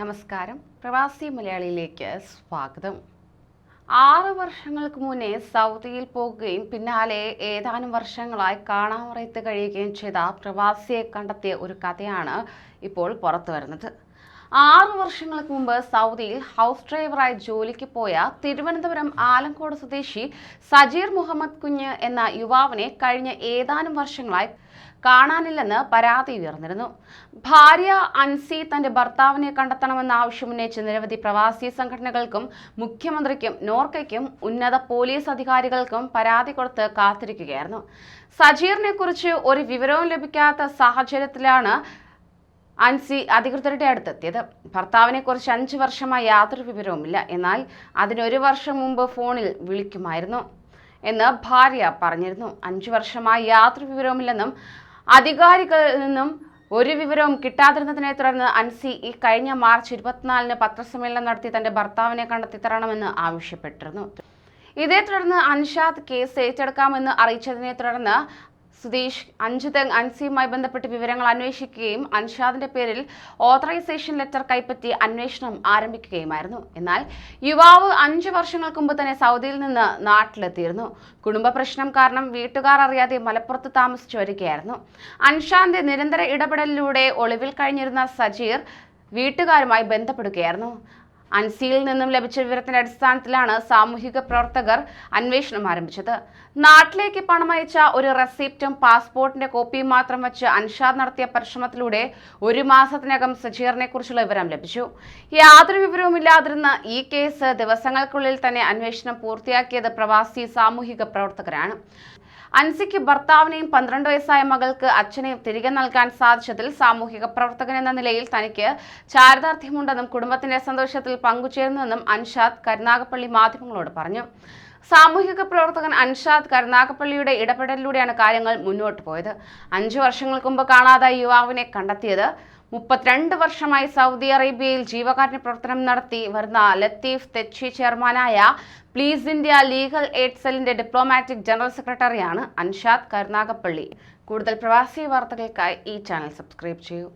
നമസ്കാരം. പ്രവാസി മലയാളിയിലേക്ക് സ്വാഗതം. ആറ് വർഷങ്ങൾക്ക് മുന്നേ സൗദിയിൽ പോകുകയും പിന്നാലെ ഏതാനും വർഷങ്ങളായി കാണാമറയത്ത് കഴിയുകയും ചെയ്ത പ്രവാസിയെ കണ്ടെത്തിയ ഒരു കഥയാണ് ഇപ്പോൾ പുറത്തു വരുന്നത്. ആറ് വർഷങ്ങൾക്ക് മുമ്പ് സൗദിയിൽ ഹൗസ് ഡ്രൈവറായി ജോലിക്ക് പോയ തിരുവനന്തപുരം ആലങ്കോട് സ്വദേശി സജീർ മുഹമ്മദ് കുഞ്ഞ് എന്ന യുവാവിനെ കഴിഞ്ഞ ഏതാനും വർഷങ്ങളായി കാണാനില്ലെന്ന് പരാതി ഉയർന്നിരുന്നു. ഭാര്യ അൻസി തന്റെ ഭർത്താവിനെ കണ്ടെത്തണമെന്ന ആവശ്യമുന്നയിച്ച് നിരവധി പ്രവാസി സംഘടനകൾക്കും മുഖ്യമന്ത്രിക്കും നോർക്കയ്ക്കും ഉന്നത പോലീസ് അധികാരികൾക്കും പരാതി കൊടുത്ത് കാത്തിരിക്കുകയായിരുന്നു. സജീറിനെ കുറിച്ച് ഒരു വിവരവും ലഭിക്കാത്ത സാഹചര്യത്തിലാണ് അൻസി അധികൃതരുടെ അടുത്തെത്തിയത്. ഭർത്താവിനെ കുറിച്ച് അഞ്ച് വർഷമായി യാതൊരു വിവരവുമില്ല. എന്നാൽ അതിനൊരു വർഷം മുമ്പ് ഫോണിൽ വിളിക്കുമായിരുന്നു എന്ന് ഭാര്യ പറഞ്ഞിരുന്നു. അഞ്ചു വർഷമായി യാതൊരു വിവരവുമില്ലെന്നും അധികാരികളിൽ നിന്നും ഒരു വിവരവും കിട്ടാതിരുന്നതിനെ തുടർന്ന് അൻസി ഈ കഴിഞ്ഞ മാർച്ച് ഇരുപത്തിനാലിന് പത്രസമ്മേളനം നടത്തി തന്റെ ഭർത്താവിനെ കണ്ടെത്തി തരണമെന്ന് ആവശ്യപ്പെട്ടിരുന്നു. ഇതേ തുടർന്ന് അൻഷാദ് കേസ് ഏറ്റെടുക്കാമെന്ന് അറിയിച്ചതിനെ തുടർന്ന് സുധീഷ് അഞ്ചുതെങ് അൻസിയുമായി ബന്ധപ്പെട്ട് വിവരങ്ങൾ അന്വേഷിക്കുകയും അൻഷാദിന്റെ പേരിൽ ഓതറൈസേഷൻ ലെറ്റർ കൈപ്പറ്റി അന്വേഷണം ആരംഭിക്കുകയുമായിരുന്നു. എന്നാൽ യുവാവ് അഞ്ചു വർഷങ്ങൾക്ക് മുമ്പ് തന്നെ സൗദിയിൽ നിന്ന് നാട്ടിലെത്തിയിരുന്നു. കുടുംബ പ്രശ്നം കാരണം വീട്ടുകാർ അറിയാതെ മലപ്പുറത്ത് താമസിച്ചു വരികയായിരുന്നു. അൻഷാദിന്റെ നിരന്തര ഇടപെടലിലൂടെ ഒളിവിൽ കഴിഞ്ഞിരുന്ന സജീർ വീട്ടുകാരുമായി ബന്ധപ്പെടുകയായിരുന്നു. അൻസിയിൽ നിന്നും ലഭിച്ച വിവരത്തിന്റെ അടിസ്ഥാനത്തിലാണ് സാമൂഹിക പ്രവർത്തകർ അന്വേഷണം ആരംഭിച്ചത്. നാട്ടിലേക്ക് പണമയച്ച ഒരു റെസിപ്റ്റും പാസ്പോർട്ടിന്റെ കോപ്പിയും മാത്രം വെച്ച് അൻഷാദ് നടത്തിയ പരിശ്രമത്തിലൂടെ ഒരു മാസത്തിനകം സജീറിനെ കുറിച്ചുള്ള വിവരം ലഭിച്ചു. യാതൊരു വിവരവുമില്ലാതിരുന്ന ഈ കേസ് ദിവസങ്ങൾക്കുള്ളിൽ തന്നെ അന്വേഷണം പൂർത്തിയാക്കിയത് പ്രവാസി സാമൂഹിക പ്രവർത്തകരാണ്. അൻസിക്ക് ഭർത്താവിനെയും പന്ത്രണ്ട് വയസ്സായ മകൾക്ക് അച്ഛനെയും തിരികെ നൽകാൻ സാധിച്ചതിൽ സാമൂഹിക പ്രവർത്തകൻ എന്ന നിലയിൽ തനിക്ക് ചാരിതാർത്ഥ്യമുണ്ടെന്നും കുടുംബത്തിന്റെ സന്തോഷത്തിൽ പങ്കുചേരുന്നുവെന്നും അൻഷാദ് കരുനാഗപ്പള്ളി മാധ്യമങ്ങളോട് പറഞ്ഞു. സാമൂഹിക പ്രവർത്തകൻ അൻഷാദ് കരുനാഗപ്പള്ളിയുടെ ഇടപെടലിലൂടെയാണ് കാര്യങ്ങൾ മുന്നോട്ട് പോയത്. അഞ്ചു വർഷങ്ങൾക്ക് മുമ്പ് കാണാതായ യുവാവിനെ കണ്ടെത്തിയത് മുപ്പത്തിരണ്ട് വർഷമായി സൗദി അറേബ്യയിൽ ജീവകാരുണ്യ പ്രവർത്തനം നടത്തി വരുന്ന ലത്തീഫ് തെച്ചി ചെയർമാനായ പ്ലീസ് ഇന്ത്യ ലീഗൽ എയ്ഡ് സെല്ലിന്റെ ഡിപ്ലോമാറ്റിക് ജനറൽ സെക്രട്ടറിയാണ് അൻഷാദ് കരുനാഗപ്പള്ളി. കൂടുതൽ പ്രവാസി വാർത്തകൾക്കായി ഈ ചാനൽ സബ്സ്ക്രൈബ് ചെയ്യൂ.